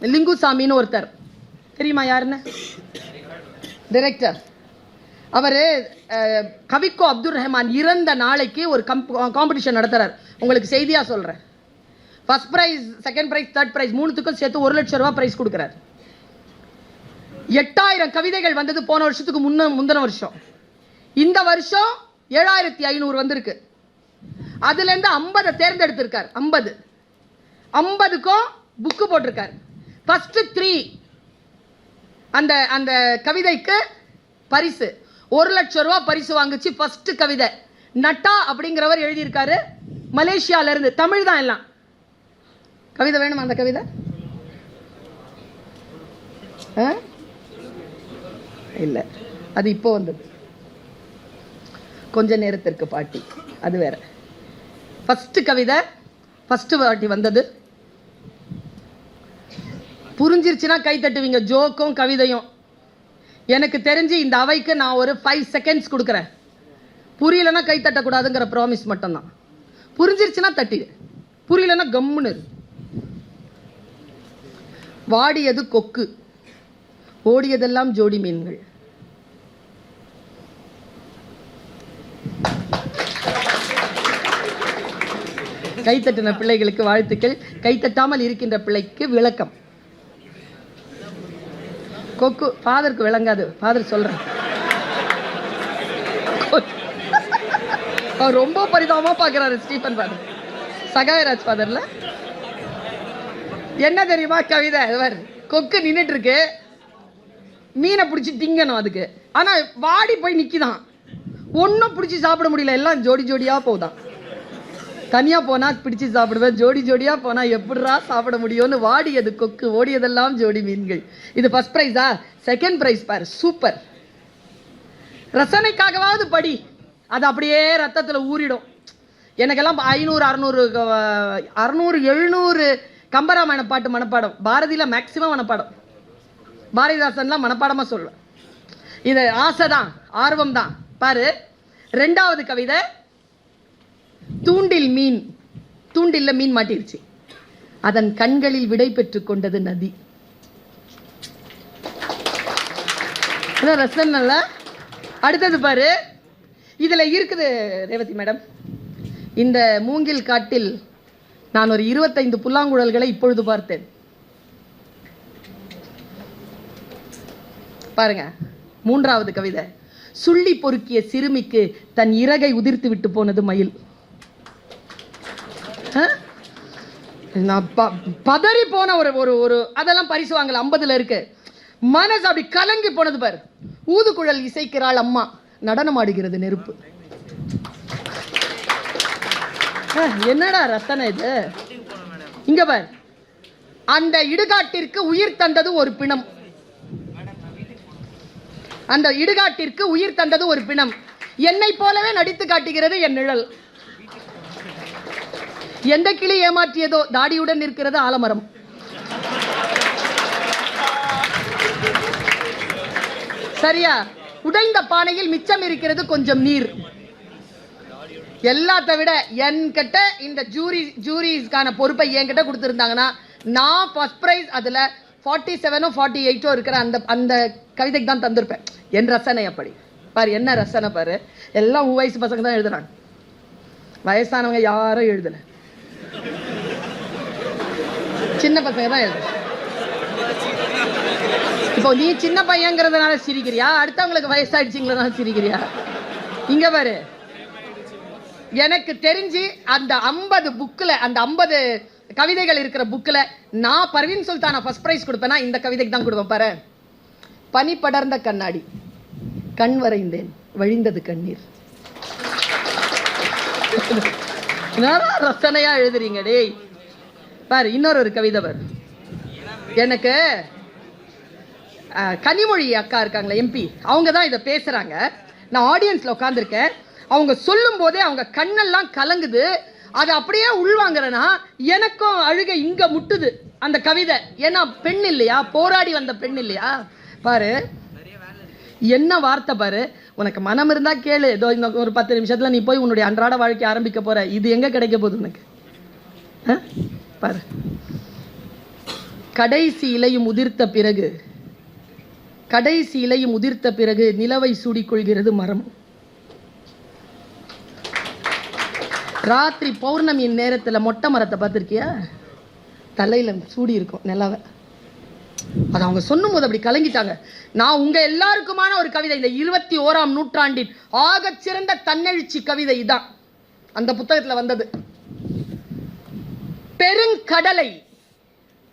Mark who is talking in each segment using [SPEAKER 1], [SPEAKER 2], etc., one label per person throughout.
[SPEAKER 1] லிங்குசாமின்னு ஒருத்தர். தெரியுமா யாருன்னு? டைரக்டர் அவர் கவிக்கோ அப்துல் ரஹ்மான் இறந்த நாளைக்கு ஒரு கம்ப் காம்படிஷன் நடத்துகிறார் உங்களுக்கு செய்தியாக சொல்கிறேன் first prize second prize third prize மூணுத்துக்கும் சேர்த்து ஒரு லட்சம் ரூபா ப்ரைஸ் கொடுக்குறாரு. எட்டாயிரம் கவிதைகள் வந்தது போன வருஷத்துக்கு முன்ன முந்தின வருஷம். இந்த வருஷம் ஏழாயிரத்தி ஐநூறு வந்திருக்கு. அதுலேருந்து ஐம்பதை தேர்ந்தெடுத்திருக்கார். ஐம்பது. ஐம்பதுக்கும் புக்கு போட்டிருக்கார். ஃபஸ்ட்டு த்ரீ அந்த அந்த கவிதைக்கு பரிசு. ஒரு லட்சம் ரூபா பரிசு வாங்குச்சு ஃபஸ்ட்டு கவிதை. நட்டா அப்படிங்கிறவர் எழுதியிருக்காரு. மலேசியாவிலேருந்து. தமிழ் தான் எல்லாம். கவிதை வேணுமா அந்த கவிதை? ஆ? அது இப்போ வந்தது. கொஞ்ச நேரத்திற்கு பாட்டி. அது வேற. ஃபஸ்ட்டு கவிதை. ஃபஸ்ட்டு பாட்டி வந்தது. புரிஞ்சிருச்சுன்னா கை தட்டுவீங்க. ஜோக்கும் கவிதையும். எனக்கு தெரிஞ்சு இந்த அவைக்கு நான் ஒரு ஃபைவ் செகண்ட்ஸ் கொடுக்குறேன். புரியலன்னா கை தட்டக்கூடாதுங்கிற ப்ராமிஸ் மட்டும்தான். புரிஞ்சிருச்சுன்னா தட்டிடு புரியலன்னா கம்முன்னு வாடியது கொக்கு. ஓடியதெல்லாம் ஜோடி மீன்கள். கைத்தட்டின பிள்ளைகளுக்கு வாழ்த்துக்கள். கைத்தட்டாமல் இருக்கின்ற பிள்ளைக்கு விளக்கம். கொக்கு ஃபாதருக்கு விளங்காது. ஃபாதர் சொல்றேன். அவர் ரொம்ப பரிதாபமா பார்க்குறாரு ஸ்டீஃபன் ஃபாதர் சகாயராஜ் ஃபாதர்ல என்ன தெரியுமா கவிதை? இவர் கொக்கு நின்றுட்டு இருக்கு மீனை பிடிச்சி திங்கணும் அதுக்கு. ஆனா வாடி போய் நிக்கிதான். ஒன்றும் பிடிச்சி சாப்பிட முடியல. எல்லாம் ஜோடி ஜோடியா போகுதான். தனியாக போனால் பிடிச்சி சாப்பிடுவேன். ஜோடி ஜோடியாக போனால் எப்படிரா சாப்பிட முடியும்னு வாடியது கொக்கு. ஓடியதெல்லாம் ஜோடி மீன்கள். இது ஃபர்ஸ்ட் ப்ரைஸா செகண்ட் ப்ரைஸ் பார் சூப்பர் ரசனைக்காகவாவது படி. அது அப்படியே ரத்தத்தில் ஊறிடும். எனக்கெல்லாம் ஐநூறு அறநூறு அறநூறு எழுநூறு கம்பராமாயண பாட்டு மனப்பாடம். பாரதியில் மேக்சிமம் மனப்பாடம். பாரதிதாசன்லாம் மனப்பாடமாக சொல்லுவேன் இது ஆசை தான் ஆர்வம் தான். பாரு ரெண்டாவது கவிதை தூண்டில் மீன் தூண்டில்ல மீன் மாட்டிருச்சு. அதன் கண்களில் விடை பெற்றுக் கொண்டது நதி. ரசம் நல்லா? அடுத்தது பாரு. இதுல இருக்குது ரேவதி மேடம். இந்த மூங்கில் காட்டில் நான் ஒரு இருபத்தைந்து புல்லாங்குழல்களை இப்பொழுது பார்த்தேன். பாருங்க மூன்றாவது கவிதை. சுள்ளி பொறுக்கிய சிறுமிக்கு தன் இறகை உதிர்த்து விட்டு போனது மயில். நான் ப- பதறி போன ஒரு ஒரு ஒரு அதெல்லாம் பரிசு வாங்கல ஐம்பதுல இருக்கு. மனசு அப்படி கலங்கி போனது பார். ஊதுகுழல் இசைக்கிறாள் அம்மா. நடனம் ஆடுகிறது நெருப்பு. என்னடா ரத்தனை இது? இங்க பார். அந்த இடுகாட்டிற்கு உயிர் தந்தது ஒரு பிணம். அந்த இடுகாட்டிற்கு உயிர் தந்தது ஒரு பிணம். என்னை போலவே நடித்து காட்டுகிறது என் நிழல். எந்த கிளி ஏமாற்றியதோ தாடியுடன் இருக்கிறது ஆலமரம். சரியா? உடைந்த பானையில் மிச்சம் இருக்கிறது கொஞ்சம் நீர். எல்லாத்த விட என்கிட்ட இந்த ஜூரி ஜூரிஸ்க்கான பொறுப்பை என்கிட்ட கொடுத்துருந்தாங்கன்னா நான் ஃபர்ஸ்ட் ப்ரைஸ் அதில் ஃபார்ட்டி செவனோ ஃபார்ட்டி எயிட்டோ இருக்கிற அந்த அந்த கவிதைக்கு தான் தந்திருப்பேன். என் ரசனை அப்படி. பாரு என்ன ரசனை பாரு? எல்லாம் வயசு பசங்க தான் எழுதுறாங்க. வயசானவங்க யாரும் எழுதலை. சின்ன பசங்க தான் எழுது இப்போ நீ சின்ன பையங்கிறதுனால சிரிக்கிறியா? அடுத்தவங்களுக்கு வயசாயிடுச்சுங்களா சிரிக்கிறியா? இங்க பாரு. எனக்கு தெரிஞ்சு அந்த ஐம்பது புக்கில் அந்த ஐம்பது கவிதைகள் இருக்கிற புக்கில் நான் பர்வீன் சுல்தானா ஃபர்ஸ்ட் ப்ரைஸ் கொடுப்பேன்னா இந்த கவிதைக்கு தான் கொடுப்பேன் பாரு. பனி படர்ந்த கண்ணாடி கண் வரைந்தேன் வழிந்தது கண்ணீர். ரசனையா எழுதுறீங்க டேய். பாரு இன்னொரு ஒரு கவிதை பாரு. எனக்கு கனிமொழி அக்கா இருக்காங்களே எம்பி அவங்க தான் இதை பேசுறாங்க. நான் ஆடியன்ஸ்ல உட்காந்துருக்கேன் அவங்க சொல்லும் போதே அவங்க கண்ணெல்லாம் கலங்குது. அதை அப்படியே உள்வாங்கிறேன்னா எனக்கும் அழுகை இங்க முட்டுது அந்த கவிதை. ஏன்னா பெண் இல்லையா? போராடி வந்த பெண் இல்லையா? பாரு. என்ன வார்த்தை பாரு? உனக்கு மனம் இருந்தால் கேளு. ஏதோ இந்த ஒரு பத்து நிமிஷத்தில் நீ போய் உன்னுடைய அன்றாட வாழ்க்கை ஆரம்பிக்க போற. இது எங்கே கிடைக்க போகுது உனக்கு? ஆ? பாரு. கடைசி இலையும் உதிர்த்த பிறகு கடைசி இலையும் உதிர்த்த பிறகு நிலவை சூடிக்கொள்கிறது மரம். ராத்திரி பௌர்ணமியின் நேரத்தில் மொட்டை மரத்தை பார்த்துருக்கியா? தலையில் சூடி இருக்கும் நிலவை. அது அவங்க சொல்லும்போது அப்படி கலங்கிட்டாங்க. நான் உங்க எல்லாருக்குமான ஒரு கவிதை இந்த இருபத்தி ஓராம் நூற்றாண்டின் ஆக சிறந்த தன்னெழுச்சி கவிதை தான் அந்த புத்தகத்துல வந்தது. பெருங்கடலை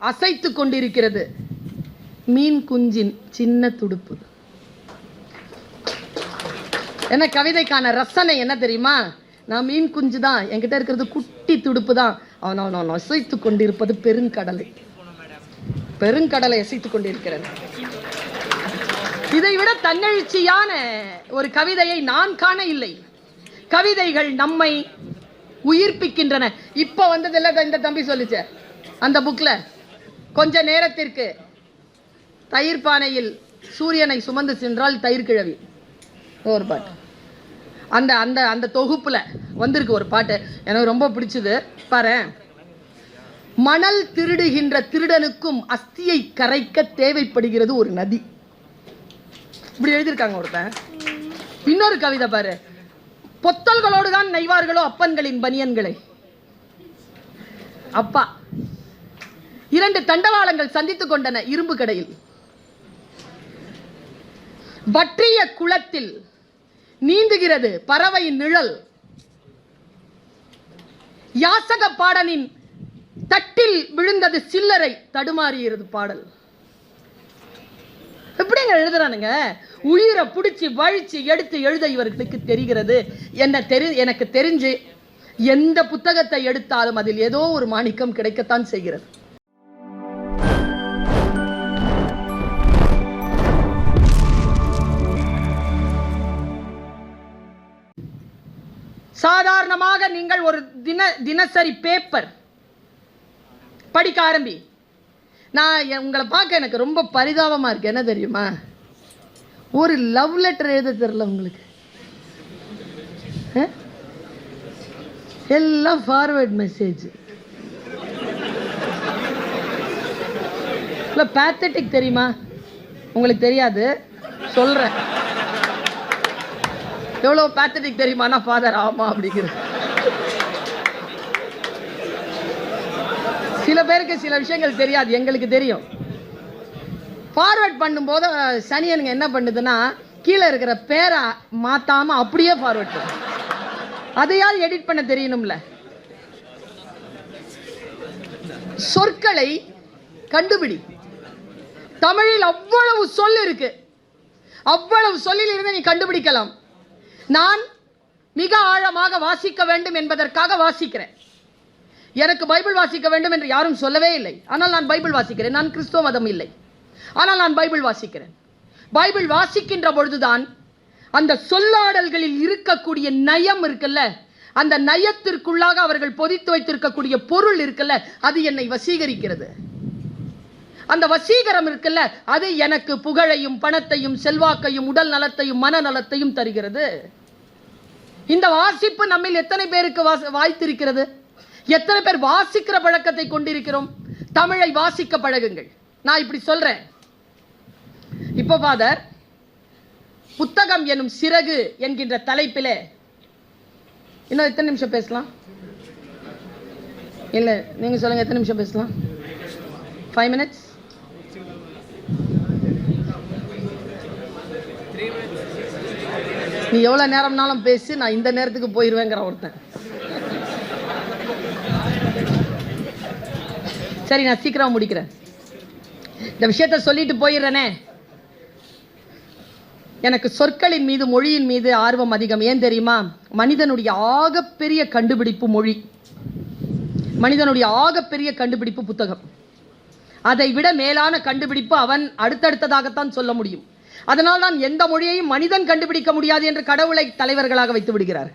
[SPEAKER 1] அசைத்து கொண்டிருக்கிறது. மீன் குஞ்சின் சின்ன துடுப்பு. என்ன கவிதைக்கான ரசனை என்ன தெரியுமா? நான் மீன் குஞ்சு தான் என்கிட்ட இருக்கிறது குட்டி துடுப்பு தான் அவன் அவன் அவன் அசைத்து கொண்டிருப்பது பெருங்கடலை. பெருங்கடலை அசைத்துக் கொண்டிருக்கிறது இதை விட தன்னெழுச்சியான ஒரு கவிதையை நான் காண இல்லை. கவிதைகள் நம்மை உயிர்ப்பிக்கின்றன. இப்போ வந்ததில்ல இந்த தம்பி சொல்லிச்ச. அந்த புக்கில் கொஞ்ச நேரத்திற்கு தயிர் பானையில் சூரியனை சுமந்து சென்றால் தயிர் கிழவி. ஒரு பாட்டு. அந்த அந்த அந்த தொகுப்பில் வந்திருக்கு ஒரு பாட்டு. எனக்கு ரொம்ப பிடிச்சது. பாரு மணல் திருடுகின்ற திருடனுக்கும் அஸ்தியை கரைக்க தேவைப்படுகிறது ஒரு நதி. இப்படி எழுதியிருக்காங்க ஒருத்தன். இன்னொரு கவிதை பாரு. பொத்தல்களோடு தான் நெய்வார்களோ அப்பன்களின் பனியன்களை. அப்பா இரண்டு தண்டவாளங்கள் சந்தித்துக் கொண்டன இரும்பு கடையில். வற்றிய குளத்தில் நீந்துகிறது பறவை நிழல். யாசக பாடனின் தட்டில் விழுந்தது சில்லறை தடுமாறியது பாடல். எப்படிங்க எழுதுறானுங்க? உயிரை பிடிச்சி வழிச்சு எடுத்து எழுத இவர்களுக்கு தெரிகிறது. என்ன தெரி எனக்கு தெரிஞ்சு எந்த புத்தகத்தை எடுத்தாலும் அதில் ஏதோ ஒரு மாணிக்கம் கிடைக்கத்தான் செய்கிறது. சாதாரணமாக நீங்கள் ஒரு தின தினசரி பேப்பர் படிக்க ஆரம்பி. நான் உங்களை பார்க்க எனக்கு ரொம்ப பரிதாபமாக இருக்கு. என்ன தெரியுமா? ஒரு லவ் லெட்டர் எழுத தெரில உங்களுக்கு. எல்லாம் ஃபார்வர்ட் மெசேஜ் இல்லை பேத்தட்டிக் தெரியுமா? உங்களுக்கு தெரியாது. சொல்கிறேன் எவ்வளோ பேத்தட்டிக் தெரியுமானா ஃபாதர் ஆமாம் அப்படிங்கிற சில பேருக்கு சில விஷயங்கள் தெரியாது எங்களுக்கு தெரியும். ஃபார்வர்ட் பண்ணும்போது சனியனுங்க என்ன பண்ணுதுன்னா கீழே இருக்கிற பேரை மாத்தாம அப்படியே ஃபார்வர்ட் பண்ணும் அதையாவது எடிட் பண்ண தெரியணும்ல. சொற்களை கண்டுபிடி. தமிழில் அவ்வளவு சொல் இருக்கு. அவ்வளவு சொல்லில் இருந்து நீ கண்டுபிடிக்கலாம். நான் மிக ஆழமாக வாசிக்க வேண்டும் என்பதற்காக வாசிக்கிறேன். எனக்கு பைபிள் வாசிக்க வேண்டும் என்று யாரும் சொல்லவே இல்லை. ஆனால் நான் பைபிள் வாசிக்கிறேன். நான் கிறிஸ்துவ மதம் இல்லை. ஆனால் நான் பைபிள் வாசிக்கிறேன். பைபிள் வாசிக்கின்ற பொழுதுதான் அந்த சொல்லாடல்களில் இருக்கக்கூடிய நயம் இருக்குல்ல? அந்த நயத்திற்குள்ளாக அவர்கள் பொதித்து வைத்திருக்கக்கூடிய பொருள் இருக்குல்ல? அது என்னை வசீகரிக்கிறது. அந்த வசீகரம் இருக்குல்ல? அது எனக்கு புகழையும் பணத்தையும் செல்வாக்கையும் உடல் நலத்தையும் மனநலத்தையும் தருகிறது. இந்த வாசிப்பு நம்மில் எத்தனை பேருக்கு வாச- வாய்த்திருக்கிறது? எத்தனை பேர் வாசிக்கிற பழக்கத்தை கொண்டிருக்கிறோம்? தமிழை வாசிக்க பழகுங்கள். நான் இப்படி சொல்றேன். இப்போ ஃபாதர் புத்தகம் எனும் சிறகு என்கின்ற தலைப்பிலே இன்னும் எத்தனை நிமிஷம் பேசலாம்? இல்ல நீங்க சொல்லுங்க எத்தனை நிமிஷம் பேசலாம்? ஃபைவ் மினிட்ஸ் நீ எவ்வளவு நேரம்னாலும் பேசி நான் இந்த நேரத்துக்கு போயிருவேங்கிற ஒருத்தன். சரி நான் சீக்கிரம் முடிக்கிறேன். இந்த விஷயத்த சொல்லிட்டு போயிடுறேனே. எனக்கு சொற்களின் மீது மொழியின் மீது ஆர்வம் அதிகம். ஏன் தெரியுமா? மனிதனுடைய ஆகப்பெரிய கண்டுபிடிப்பு மொழி. மனிதனுடைய ஆகப்பெரிய கண்டுபிடிப்பு புத்தகம். அதை விட மேலான கண்டுபிடிப்பு அவன் அடுத்தடுத்ததாகத்தான் சொல்ல முடியும். அதனால் தான் எந்த மொழியையும் மனிதன் கண்டுபிடிக்க முடியாது என்று கடவுளை தலைவர்களாக வைத்து விடுகிறார்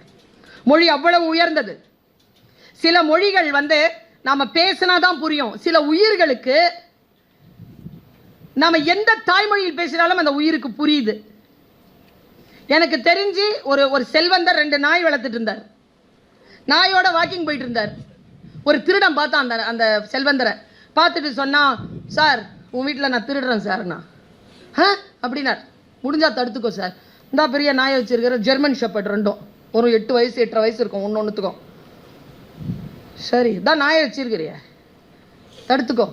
[SPEAKER 1] மொழி அவ்வளவு உயர்ந்தது. சில மொழிகள் வந்து நாம பேசினாதான் புரியும். சில உயிர்களுக்கு நம்ம எந்த தாய்மொழியில் பேசினாலும் அந்த உயிருக்கு புரியுது. எனக்கு தெரிஞ்சு ஒரு ஒரு செல்வந்தர் ரெண்டு நாய் வளர்த்துட்டு இருந்தார். நாயோட வாக்கிங் போயிட்டு இருந்தார். ஒரு திருடம் பார்த்தான் அந்த அந்த செல்வந்தரை. பார்த்துட்டு சொன்னான் சார் உன் வீட்டில் நான் திருடுறேன் சார்ண்ணா ஆ? அப்படின்னார். முடிஞ்சா தடுத்துக்கோ சார். இந்தா பெரிய நாயை வச்சிருக்கிற ஜெர்மன் ஷெப்பர்ட் ரெண்டும். ஒரு எட்டு வயசு எட்டரை வயசு இருக்கும் ஒன்று ஒன்றுத்துக்கும் சரி இதான் நாயை வச்சிருக்கிறிய. தடுத்துக்கோ.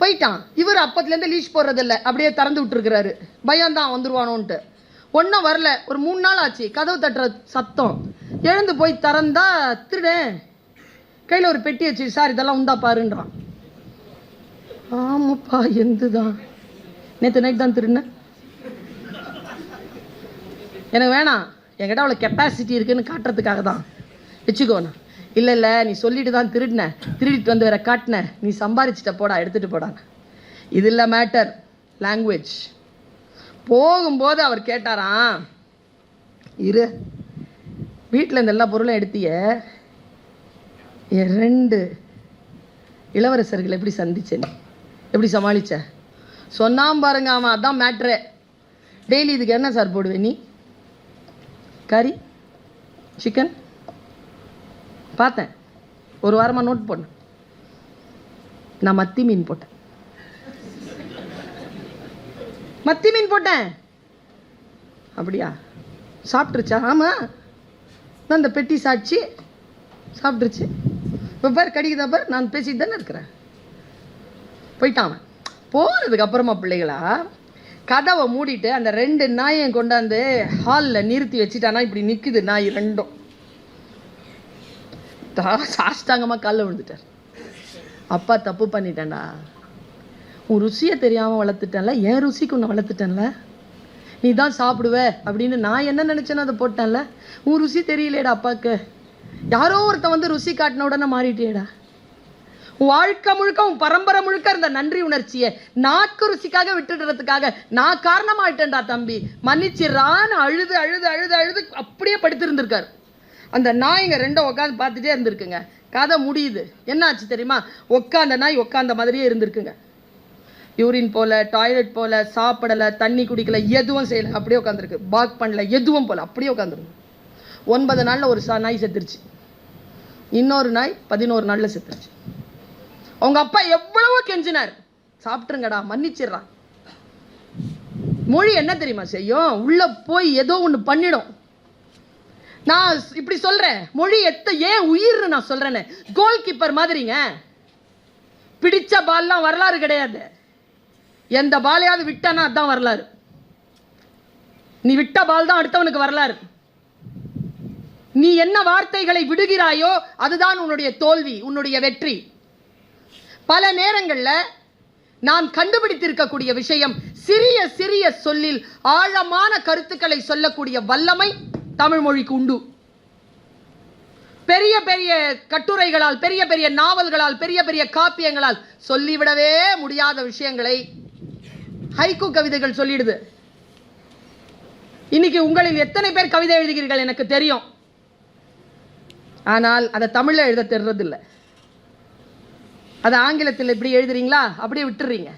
[SPEAKER 1] போயிட்டான். இவர் அப்பத்துலேருந்து லீச் போடுறதில்ல. அப்படியே திறந்து விட்டுருக்கிறாரு. பயம்தான் வந்துருவானோன்ட்டு. ஒன்றும் வரல. ஒரு மூணு நாள் ஆச்சு. கதவு தட்டுற சத்தம். எழுந்து போய் திறந்தா திருடேன். கையில் ஒரு பெட்டி வச்சு சார் இதெல்லாம் உண்டா பாருன்றான். ஆமாப்பா எந்துதான். நேற்று நைட் தான் திருடினேன் எனக்கு வேணாம். என்கிட்ட அவ்வளோ கெப்பாசிட்டி இருக்குன்னு காட்டுறதுக்காக தான் வச்சுக்கோண்ணா இல்லை இல்லை நீ சொல்லிட்டு தான் திருடின. திருடிட்டு வந்து வேற காட்டின. நீ சம்பாரிச்சிட்ட போடா எடுத்துகிட்டு போடான் இது இல்லை மேட்டர் லாங்குவேஜ் போகும்போது அவர் கேட்டாராம் இரு வீட்டில் இந்த எல்லா பொருளும் எடுத்திய ரெண்டு இளவரசர்கள் எப்படி சந்திச்ச நீ? எப்படி சமாளிச்ச? சொன்னாம் பாருங்க அவன் அதான் மேட்ரு டெய்லி இதுக்கு என்ன சார் போடுவேன் நீ? கறி? சிக்கன் பார்த்தேன். ஒரு வாரமாக நோட் போட்டேன். நான் மத்தி மீன் போட்டேன். மத்தி மீன் போட்டேன். அப்படியா? சாப்பிட்ருச்சா ஆமாம் நான் இந்த பெட்டி சாட்சி சாப்பிட்ருச்சு இப்போ பார் கடிக்குதா பார் நான் பேசிட்டு தானே இருக்கிறேன். போயிட்டான் அவன். அப்புறமா பிள்ளைகளா கதவை மூடிட்டு அந்த ரெண்டு நாயை கொண்டாந்து ஹாலில் நிறுத்தி வச்சுட்டானா இப்படி நிற்குது நாய் ரெண்டும். தா- காலில் விழுந்துட்டார். அப்பா தப்பு பண்ணிட்டேன்டா. உன் ருசியை தெரியாமல் வளர்த்துட்டேன்ல என் ருசிக்கு உன்னை வளர்த்துட்டேன்ல? நீ தான் சாப்பிடுவ அப்படின்னு நான் என்ன நினச்சேனோ அதை போட்டேன்ல? உன் ருசி தெரியலையேடா அப்பாவுக்கு யாரோ ஒருத்தன் வந்து ருசி காட்டின உடனே மாறிட்டேடா. உன் வாழ்க்கை முழுக்க உன் பரம்பரை முழுக்க இருந்த நன்றி உணர்ச்சியை நாக்கு ருசிக்காக விட்டுடுறதுக்காக நான் காரணமாயிட்டேன்டா தம்பி. மன்னிச்சிடறான்னு அழுது அழுது அழுது அழுது அப்படியே படுத்திருந்திருக்காரு. அந்த நாய்ங்க ரெண்டும் உட்காந்து பார்த்துட்டே இருந்திருக்குங்க. கதை முடியுது. என்னாச்சு தெரியுமா? உட்காந்த நாய் உட்காந்த மாதிரியே இருந்திருக்குங்க. யூரின் போல டாய்லெட் போல சாப்பிடல தண்ணி குடிக்கல எதுவும் செய்யலை. அப்படியே உட்காந்துருக்கு பாக் பண்ணல எதுவும் போல. அப்படியே உட்காந்துருக்கு ஒன்பது நாளில் ஒரு சா நாய் செத்துருச்சு. இன்னொரு நாய் பதினோரு நாளில் செத்துருச்சு. அவங்க அப்பா எவ்வளவோ கெஞ்சினார். சாப்பிட்டுருங்கடா மன்னிச்சிடுறான் மொழி என்ன தெரியுமா செய்யும்? உள்ளே போய் ஏதோ ஒன்று பண்ணிடும். நான் இப்படி சொல்றேன். மொழி எத்த ஏன் உயிர்னு நான் சொல்றேன்னு. கோல் கீப்பர் மாதிரிங்க. பிடிச்ச பால்லாம் வரலாறு கிடையாது. எந்த பாலையாவது விட்டானா அதான் வரலாறு. நீ விட்ட பால் தான் அடுத்தவனுக்கு வரலாறு. நீ என்ன வார்த்தைகளை விடுகிறாயோ அதுதான் உன்னுடைய தோல்வி உன்னுடைய வெற்றி. பல நேரங்களில் நான் கண்டுபிடித்திருக்கக்கூடிய விஷயம் சிறிய சிறிய சொல்லில் ஆழமான கருத்துக்களை சொல்லக்கூடிய வல்லமை தமிழ் மொழிக்கு உண்டு. பெரிய பெரிய கட்டுரைகளால் பெரிய பெரிய நாவல்களால் பெரிய பெரிய காப்பியங்களால் சொல்லிவிடவே முடியாத விஷயங்களை ஹைக்கூ கவிதைகள் சொல்லிடுது. இன்னைக்கு உங்களில் எத்தனை பேர் கவிதை எழுதுகிறீர்கள் எனக்கு தெரியும். ஆனால் அதை தமிழ்ல எழுத தெரியறதில்லை அதை ஆங்கிலத்தில் இப்படி எழுதுறீங்களா? அப்படியே விட்டுறீங்க.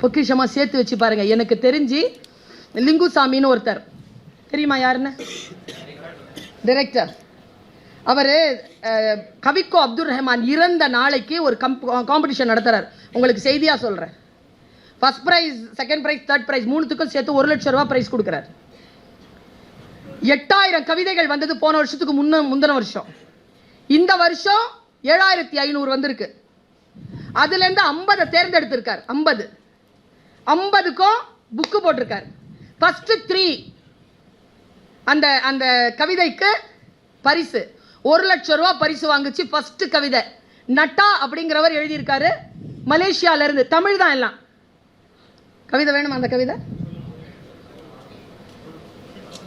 [SPEAKER 1] பொக்கிஷமா சேர்த்து வச்சு பாருங்க. எனக்கு தெரிஞ்சு லிங்குசாமின்னு ஒருத்தர். தெரியுமா யாருன்னு? டைரக்டர் அவர் கவிக்கோ அப்துல் ரஹ்மான் இறந்த நாளைக்கு ஒரு கம்ப் காம்படிஷன் நடத்துகிறார் உங்களுக்கு செய்தியாக சொல்கிறேன் first prize second prize third prize மூணுத்துக்கும் சேர்த்து ஒரு லட்சம் ரூபா ப்ரைஸ் கொடுக்குறாரு. எட்டாயிரம் கவிதைகள் வந்தது போன வருஷத்துக்கு முன்ன முந்தின வருஷம். இந்த வருஷம் ஏழாயிரத்தி ஐநூறு வந்திருக்கு. அதுலேருந்து ஐம்பதை தேர்ந்தெடுத்திருக்கார் ஐம்பது. ஐம்பதுக்கும் புக்கு போட்டிருக்கார். ஃபஸ்ட்டு த்ரீ அந்த அந்த கவிதைக்கு பரிசு. ஒரு லட்சம் ரூபா பரிசு வாங்குச்சு ஃபஸ்ட்டு கவிதை. நட்டா அப்படிங்கிறவர் எழுதியிருக்காரு. மலேசியாவிலேருந்து தமிழ் தான் எல்லாம். கவிதை வேணுமா அந்த கவிதை?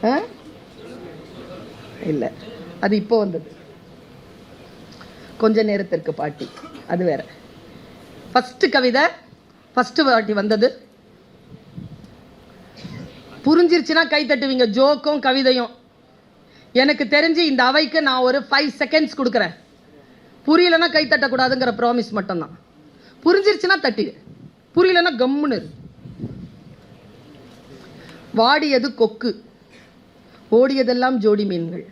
[SPEAKER 1] ஆ? அது இப்போ வந்தது. கொஞ்ச நேரத்திற்கு பாட்டி. அது வேற. ஃபஸ்ட்டு கவிதை ஃபஸ்ட்டு பாட்டி வந்தது. புரிஞ்சிருச்சுன்னா கை தட்டுவீங்க. ஜோக்கும் கவிதையும். எனக்கு தெரிஞ்சு இந்த அவைக்கு நான் ஒரு ஃபைவ் செகண்ட்ஸ் கொடுக்குறேன். புரியலன்னா கை தட்டக்கூடாதுங்கிற ப்ராமிஸ் மட்டும்தான். புரிஞ்சிருச்சுன்னா தட்டி. புரியலன்னா கம்முன்னு வாடியது கொக்கு. ஓடியதெல்லாம் ஜோடி மீன்கள்.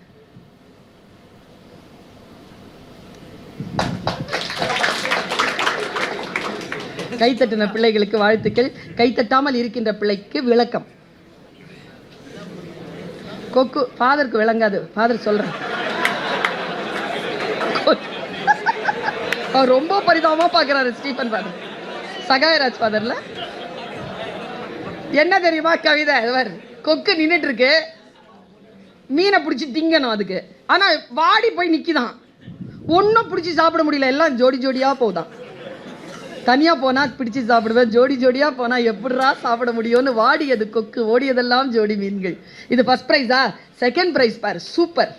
[SPEAKER 1] கைத்தட்டின பிள்ளைகளுக்கு வாழ்த்துக்கள். கைத்தட்டாமல் இருக்கின்ற பிள்ளைக்கு விளக்கம். கொக்கு ஃபாதருக்கு விளங்காது. ஃபாதர் சொல்றேன் அவர் ரொம்ப பரிதாபமாக பார்க்குறாரு ஸ்டீஃபன் ஃபாதர் சகாயராஜ் ஃபாதரில் என்ன தெரியுமா கவிதை? இவர் கொக்கு நின்னுட்டு இருக்கு மீனை பிடிச்சி திங்கணும் அதுக்கு. ஆனா வாடி போய் நிற்கிதான் ஒன்றும் பிடிச்சி சாப்பிட முடியல. எல்லாம் ஜோடி ஜோடியா போகுதான். தனியாக போனால் பிடிச்சி சாப்பிடுவேன். ஜோடி ஜோடியாக போனால் எப்படிரா சாப்பிட முடியும்னு வாடியது கொக்கு ஓடியதெல்லாம் ஜோடி மீன்கள். இது ஃபர்ஸ்ட் ப்ரைஸா செகண்ட் ப்ரைஸ் பார் சூப்பர்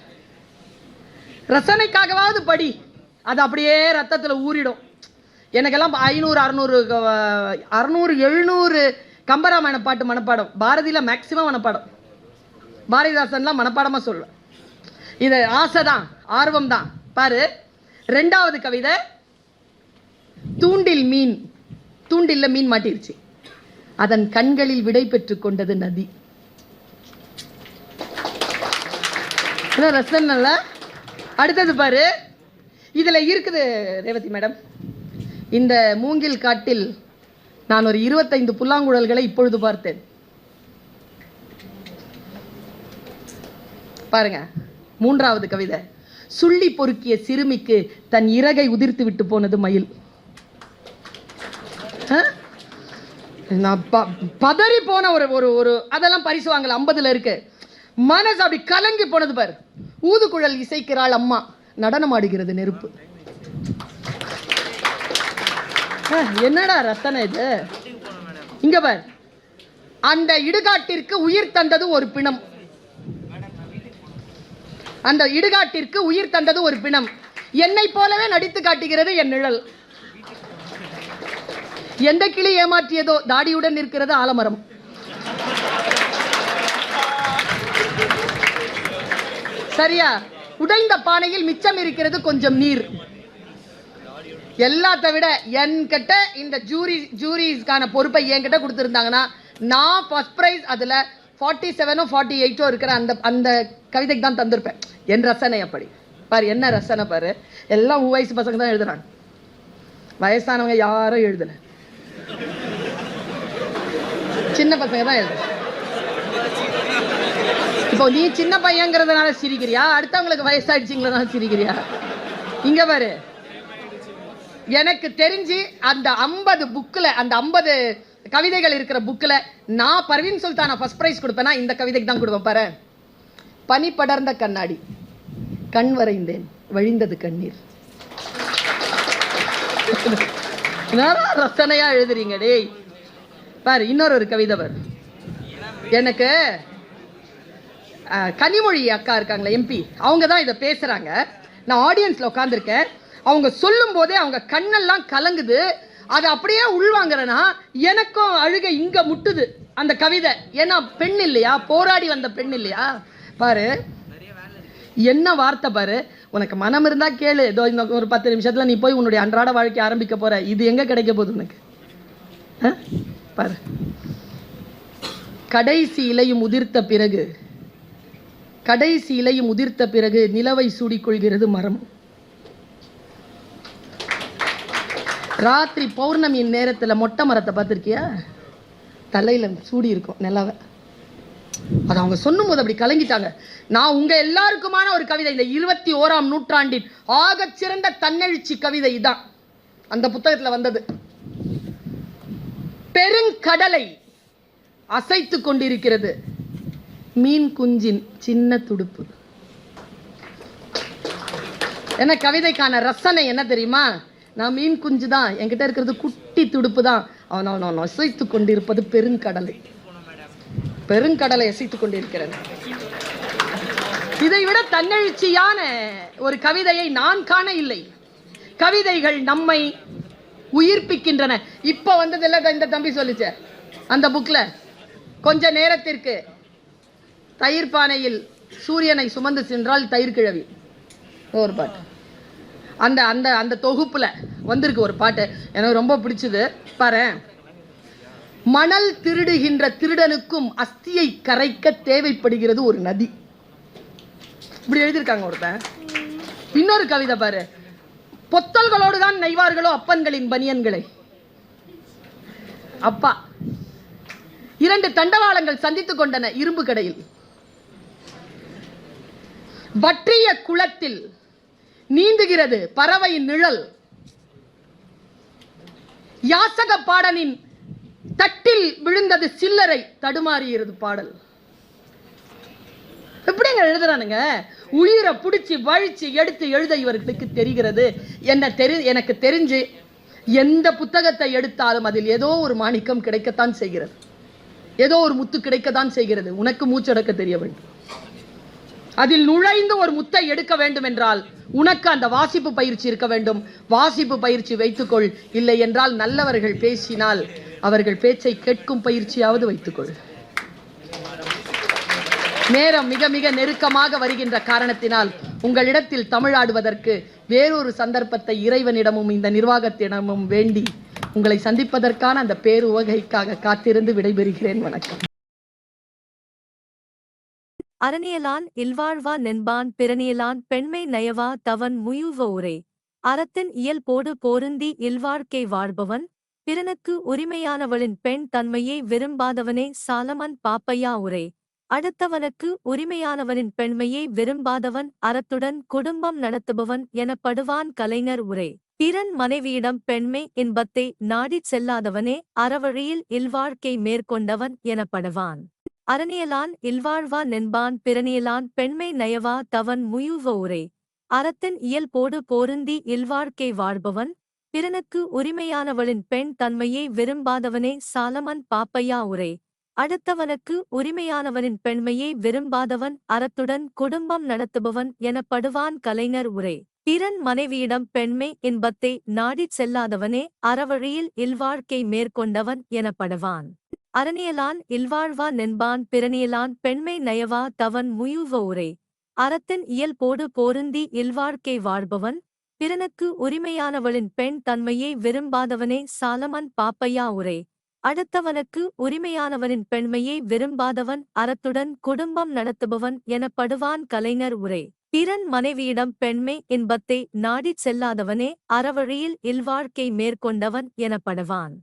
[SPEAKER 1] ரசனைக்காகவாவது படி. அது அப்படியே ரத்தத்தில் ஊறிடும். எனக்கெல்லாம் ஐநூறு அறநூறு அறநூறு எழுநூறு கம்பராமாயண பாட்டு மனப்பாடம். பாரதியில் மேக்சிமம் மனப்பாடம். பாரதிதாசன்லாம் மனப்பாடமாக சொல்லுவேன். இது ஆசை தான் ஆர்வம் தான். பாரு ரெண்டாவது கவிதை. தூண்டில் மீன் தூண்டில்ல மீன் மாட்டிருச்சு. அதன் கண்களில் விடை பெற்றுக் கொண்டது நதி. ரசன் நல்லா? அடுத்தது பாரு. இதுல இருக்குது ரேவதி மேடம். இந்த மூங்கில் காட்டில் நான் ஒரு இருபத்தைந்து புல்லாங்குழல்களை இப்பொழுது பார்த்தேன். பாருங்க மூன்றாவது கவிதை. சுள்ளி பொறுக்கிய சிறுமிக்கு தன் இறகை உதிர்த்து விட்டு போனது மயில் ஆ? நான் ப- பதறி போன ஒரு ஒரு ஒரு அதெல்லாம் பரிசு வாங்கல ஐம்பதுல இருக்கு. மனசு அப்படி கலங்கி போனது பார். ஊதுகுழல் இசைக்கிறாள் அம்மா. நடனம் ஆடுகிறது நெருப்பு. ஆ, என்னடா ரத்தனை இது? இங்க பார். அந்த இடுகாட்டிற்கு உயிர் தந்தது ஒரு பிணம். அந்த இடுகாட்டிற்கு உயிர் தந்தது ஒரு பிணம். என்னை போலவே நடித்து காட்டுகிறது என் நிழல். எந்த கிளி ஏமாற்றியதோ தாடியுடன் இருக்கிறது ஆலமரம். சரியா? உடைந்த பானையில் மிச்சம் இருக்கிறது கொஞ்சம் நீர். எல்லாத்த விட என்கிட்ட இந்த ஜூரி ஜூரிஸ்க்கான பொறுப்பை என்கிட்ட கொடுத்துருந்தாங்கன்னா நான் ஃபர்ஸ்ட் ப்ரைஸ் அதில் ஃபார்ட்டி செவனோ ஃபார்ட்டி எயிட்டோ இருக்கிற அந்த அந்த கவிதைக்கு தான் தந்திருப்பேன். என் ரசனை அப்படி. பாரு என்ன ரசனை பாரு. எல்லாம் உன் வயசு பசங்க தான் எழுதுறாங்க. வயசானவங்க யாரும் எழுதலை. சின்ன பசங்க தான் இப்போ நீ சின்ன பையங்கிறதுனால சிரிக்கிறியா? அடுத்தவங்களுக்கு வயசாயிடுச்சுங்களா சிரிக்கிறியா? இங்க பாரு. எனக்கு தெரிஞ்சு அந்த ஐம்பது புக்கில் அந்த ஐம்பது கவிதைகள் இருக்கிற புக்கில் நான் பர்வீன் சுல்தானா ஃபஸ்ட் ப்ரைஸ் கொடுப்பேன்னா இந்த கவிதைக்கு தான் கொடுப்பேன் பாரு. பனி படர்ந்த கண்ணாடி கண் வரைந்தேன் வழிந்தது கண்ணீர். ரசனையா எழுதுறீங்க டேய். பாரு இன்னொரு ஒரு கவிதை பாரு. எனக்கு கனிமொழி அக்கா இருக்காங்களே எம்பி அவங்க தான் இதை பேசுறாங்க. நான் ஆடியன்ஸ்ல உட்காந்துருக்கேன் அவங்க சொல்லும் போதே அவங்க கண்ணெல்லாம் கலங்குது. அதை அப்படியே உள்வாங்குறேன்னா எனக்கும் அழுகை இங்க முட்டுது அந்த கவிதை. ஏன்னா பெண் இல்லையா? போராடி வந்த பெண் இல்லையா? பாரு. என்ன வார்த்தை பாரு? உனக்கு மனம் இருந்தால் கேளு. ஏதோ இந்த ஒரு பத்து நிமிஷத்தில் நீ போய் உன்னுடைய அன்றாட வாழ்க்கை ஆரம்பிக்க போற. இது எங்கே கிடைக்க போகுது உனக்கு? ஆ? பாரு. கடைசி இலையும் உதிர்த்த பிறகு கடைசி இலையும் உதிர்த்த பிறகு நிலவை சூடிக்கொள்கிறது மரம். ராத்திரி பௌர்ணமியின் நேரத்தில் மொட்டை மரத்தை பார்த்திருக்கியா? தலையில சூடி இருக்கும் நிலவை. அதை அவங்க சொல்லும்போது அப்படி கலங்கிட்டாங்க. நான் உங்க எல்லாருக்குமான ஒரு கவிதை இந்த இருபத்தி ஓராம் நூற்றாண்டின் ஆகச்சிறந்த தன்னெழுச்சி கவிதை இதான். அந்த புத்தகத்துல வந்தது. பெருங்கடலை அசைத்து கொண்டிருக்கிறது. மீன் குஞ்சின் சின்ன துடுப்பு. என்ன கவிதைக்கான ரசனை என்ன தெரியுமா? நான் மீன் குஞ்சு தான் என்கிட்ட இருக்கிறது குட்டி துடுப்பு தான் அவன் அவன் அவன் அசைத்து கொண்டிருப்பது பெருங்கடலை. பெருங்கடலை அசைத்துக் கொண்டிருக்கிறது. இதை விட தன்னெழுச்சியான ஒரு கவிதையை நான் காண இல்லை. கவிதைகள் நம்மை உயிர்ப்பிக்கின்றன. இப்ப வந்ததில்ல இந்த தம்பி சொல்லிச்ச. அந்த புக்ல கொஞ்ச நேரத்திற்கு தயிர் பானையில் சூரியனை சுமந்து சென்றால் தயிர் கிழவி. ஒரு பாட்டு. அந்த அந்த அந்த தொகுப்புல வந்திருக்கு ஒரு பாட்டு. எனக்கு ரொம்ப பிடிச்சது. பாரு மணல் திருடுகின்ற திருடனுக்கும் அஸ்தியை கரைக்க தேவைப்படுகிறது ஒரு நதி. இப்படி எழுதியிருக்காங்க ஒருத்தன். இன்னொரு கவிதை பாரு. பொத்தல்களோடு தான் நெய்வார்களோ அப்பன்களின் பனியன்களை. அப்பா இரண்டு தண்டவாளங்கள் சந்தித்துக் கொண்டன இரும்பு கடையில். வற்றிய குளத்தில் நீந்துகிறது பறவையின் நிழல். யாசக பாடனின் தட்டில் விழுந்தது சில்லறை தடுமாறுகிறது பாடல். எப்படிங்க எழுதுறானுங்க? உயிரை பிடிச்சி வழிச்சு எடுத்து எழுத இவர்களுக்கு தெரிகிறது. என்ன தெரி எனக்கு தெரிஞ்சு எந்த புத்தகத்தை எடுத்தாலும் அதில் ஏதோ ஒரு மாணிக்கம் கிடைக்கத்தான் செய்கிறது. ஏதோ ஒரு முத்து கிடைக்கத்தான் செய்கிறது. உனக்கு மூச்சடக்க தெரிய வேண்டும். அதில் நுழைந்து ஒரு முத்தை எடுக்க வேண்டும் என்றால் உனக்கு அந்த வாசிப்பு பயிற்சி இருக்க வேண்டும். வாசிப்பு பயிற்சி வைத்துக்கொள். இல்லை என்றால் நல்லவர்கள் பேசினால் அவர்கள் பேச்சை கேட்கும் பயிற்சியாவது வைத்துக்கொள். நேரம் மிக மிக நெருக்கமாக வருகின்ற காரணத்தினால் உங்களிடத்தில் தமிழாடுவதற்கு வேறொரு சந்தர்ப்பத்தை இறைவனிடமும் இந்த நிர்வாகத்திடமும் வேண்டி உங்களை சந்திப்பதற்கான அந்த பேருவகைக்காக காத்திருந்து விடைபெறுகிறேன். வணக்கம்.
[SPEAKER 2] அரணியலான் இல்வாழ்வா நென்பான் பிறனியலான் பெண்மை நயவா தவன் முயுவ உரை. அறத்தின் இயல்போடு போருந்தி இல்வாழ்க்கை வாழ்பவன் பிறனுக்கு உரிமையானவளின் பெண் தன்மையை விரும்பாதவனே சாலமன் பாப்பையா உரே. அடுத்தவனுக்கு உரிமையானவனின் பெண்மையை விரும்பாதவன் அறத்துடன் குடும்பம் நடத்துபவன் எனப்படுவான் கலைஞர் உரே. பிறன் மனைவியிடம் பெண்மை இன்பத்தை நாடிச் செல்லாதவனே அறவழியில் இல்வாழ்க்கை மேற்கொண்டவன் எனப்படுவான். அரணியலான் இல்வாழ்வா நென்பான் பிறனியலான் பெண்மை நயவா தவன் முயுவ உரே. அறத்தின் இயல்போடு போருந்தி இல்வாழ்க்கை வாழ்பவன் பிறனுக்கு உரிமையானவளின் பெண் தன்மையை விரும்பாதவனே சாலமன் பாப்பையா உரே. அடுத்தவனுக்கு உரிமையானவனின் பெண்மையை விரும்பாதவன் அறத்துடன் குடும்பம் நடத்துபவன் எனப்படுவான் கலைஞர் உரே. பிறன் மனைவியிடம் பெண்மை இன்பத்தை நாடிச் செல்லாதவனே அறவழியில் இல்வாழ்க்கை மேற்கொண்டவன் எனப்படுவான். அரணியலான் இல்வாழ்வா நென்பான் பிறனியலான் பெண்மை நயவா தவன் முயுவ உரே. அறத்தின் இயல்போடு போருந்தி இல்வாழ்க்கை வாழ்பவன் பிறனுக்கு உரிமையானவளின் பெண் தன்மையை விரும்பாதவனே சாலமன் பாப்பையா உரே. அடுத்தவனுக்கு உரிமையானவனின் பெண்மையை விரும்பாதவன் அறத்துடன் குடும்பம் நடத்துபவன் எனப்படுவான் கலைஞர் உரை. பிறன் மனைவியிடம் பெண்மை இன்பத்தை நாடிச் செல்லாதவனே அறவழியில் இல்வாழ்க்கை மேற்கொண்டவன் எனப்படுவான்.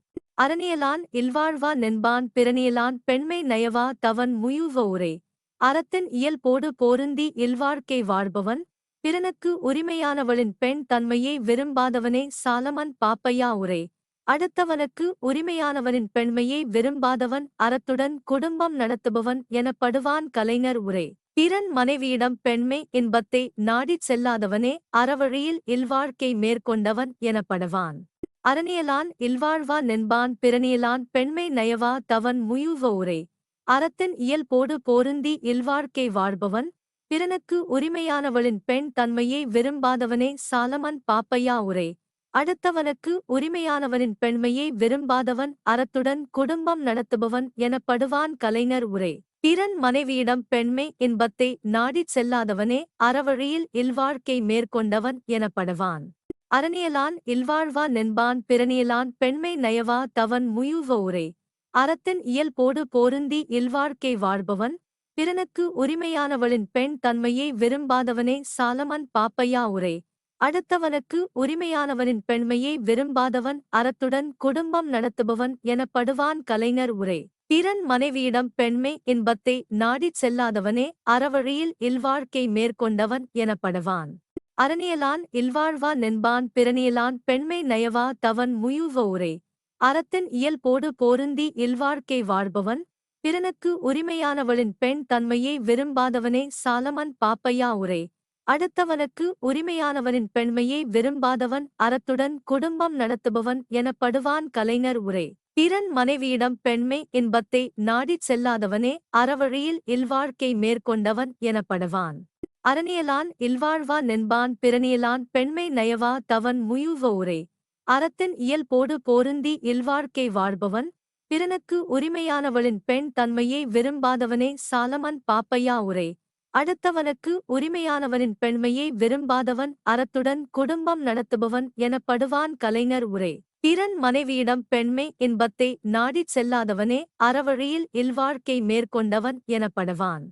[SPEAKER 2] அரணியலான் இல்வாழ்வா நென்பான் பிறனியலான் பெண்மை நயவா தவன் முயுவ உரே. அறத்தின் இயல்போடு போருந்தி இல்வாழ்க்கை வாழ்பவன் பிறனுக்கு உரிமையானவளின் பெண் தன்மையை விரும்பாதவனே சாலமன் பாப்பையா உரே. அடுத்தவனுக்கு உரிமையானவனின் பெண்மையை விரும்பாதவன் அறத்துடன் குடும்பம் நடத்துபவன் எனப்படுவான் கலைஞர் உரே. பிறன் மனைவியிடம் பெண்மை இன்பத்தை நாடிச் செல்லாதவனே அறவழியில் இல்வாழ்க்கை மேற்கொண்டவன் எனப்படுவான். அரணியலான் இல்வாழ்வா நென்பான் பிறனியலான் பெண்மை நயவா தவன் முயுவ உரே. அறத்தின் இயல்போடு போருந்தி இல்வாழ்க்கை வாழ்பவன் பிறனுக்கு உரிமையானவளின் பெண் தன்மையை விரும்பாதவனே சாலமன் பாப்பையா உரே. அடுத்தவனுக்கு உரிமையானவனின் பெண்மையை விரும்பாதவன் அறத்துடன் குடும்பம் நடத்துபவன் எனப்படுவான் கலைஞர் உரே. பிறன் மனைவியிடம் பெண்மை இன்பத்தை நாடிச் செல்லாதவனே அறவழியில் இல்வாழ்க்கை மேற்கொண்டவன் எனப்படுவான். அரணியலான் இல்வாழ்வா நென்பான் பிறனியலான் பெண்மை நயவா தவன் முயுவ உரே. அறத்தின் இயல்போடு போருந்தி இல்வாழ்க்கை வாழ்பவன் பிறனுக்கு உரிமையானவளின் பெண் தன்மையை விரும்பாதவனே சாலமன் பாப்பையா உரே. அடுத்தவனுக்கு உரிமையானவனின் பெண்மையை விரும்பாதவன் அறத்துடன் குடும்பம் நடத்துபவன் எனப்படுவான் கலைஞர் உரை. பிறன் மனைவியிடம் பெண்மை இன்பத்தை நாடிச் செல்லாதவனே அறவழியில் இல்வாழ்க்கை மேற்கொண்டவன் எனப்படுவான். அரணியலான் இல்வாழ்வா நென்பான் பிறனியலான் பெண்மை நயவா தவன் முயுவ உரை. அறத்தின் இயல்போடு போருந்தி இல்வாழ்க்கை வாழ்பவன் பிறனுக்கு உரிமையானவளின் பெண் தன்மையை விரும்பாதவனே சாலமன் பாப்பையா உரே. அடுத்தவனுக்கு உரிமையானவனின் பெண்மையை விரும்பாதவன் அறத்துடன் குடும்பம் நடத்துபவன் எனப்படுவான் கலைஞர் உரே. திறன் மனைவியிடம் பெண்மை இன்பத்தை நாடிச் செல்லாதவனே அறவழியில் இல்வாழ்க்கை மேற்கொண்டவன் எனப்படுவான். அரணியலான் இல்வாழ்வா நென்பான் பிறனியலான் பெண்மை நயவா தவன் முயுவ உரே. அறத்தின் இயல்போடு போருந்தி இல்வாழ்க்கை வாழ்பவன் பிறனுக்கு உரிமையானவளின் பெண் தன்மையை விரும்பாதவனே சாலமன் பாப்பையா உரே. அடுத்தவனுக்கு உரிமையானவனின் பெண்மையை விரும்பாதவன் அறத்துடன் குடும்பம் நடத்துபவன் எனப்படுவான் கலைஞர் உரே. பிறன் மனைவியிடம் பெண்மை இன்பத்தை நாடிச் செல்லாதவனே அறவழியில் இல்வாழ்க்கை மேற்கொண்டவன் எனப்படுவான்.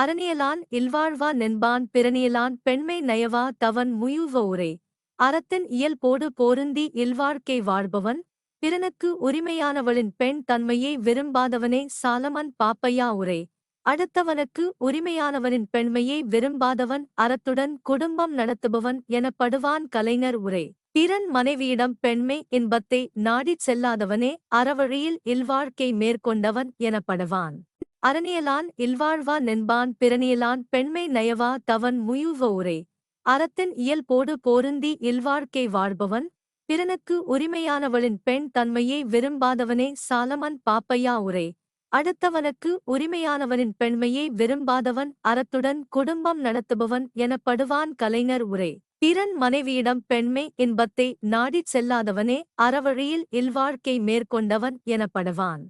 [SPEAKER 2] அரணியலான் இல்வாழ்வா நென்பான் பிறனியலான் பெண்மை நயவா தவன் முயுவ உரே. அறத்தின் இயல்போடு போருந்தி இல்வாழ்க்கை வாழ்பவன் பிறனுக்கு உரிமையானவளின் பெண் தன்மையை விரும்பாதவனே சாலமன் பாப்பையா உரை. அடுத்தவனுக்கு உரிமையானவனின் பெண்மையை விரும்பாதவன் அறத்துடன் குடும்பம் நடத்துபவன் எனப்படுவான் கலைஞர் உரை. பிறன் மனைவியிடம் பெண்மை இன்பத்தை நாடிச் செல்லாதவனே அறவழியில் இல்வாழ்க்கை மேற்கொண்டவன் எனப்படுவான். அரணியலான் இல்வாழ்வா நென்பான் பிறனியலான் பெண்மை நயவா தவன் முயுவ உரை. அறத்தின் இயல்போடு பொருந்தி இல்வாழ்க்கை வாழ்பவன் பிறனுக்கு உரிமையானவளின் பெண் தன்மையை விரும்பாதவனே சாலமன் பாப்பையா உரை. அடுத்தவனுக்கு உரிமையானவனின் பெண்மையை விரும்பாதவன் அறத்துடன் குடும்பம் நடத்துபவன் எனப்படுவான் கலைஞர் உரை. பிறன் மனைவியிடம் பெண்மை இன்பத்தை நாடிச் செல்லாதவனே அறவழியில் இல்வாழ்க்கை மேற்கொண்டவன் எனப்படுவான்.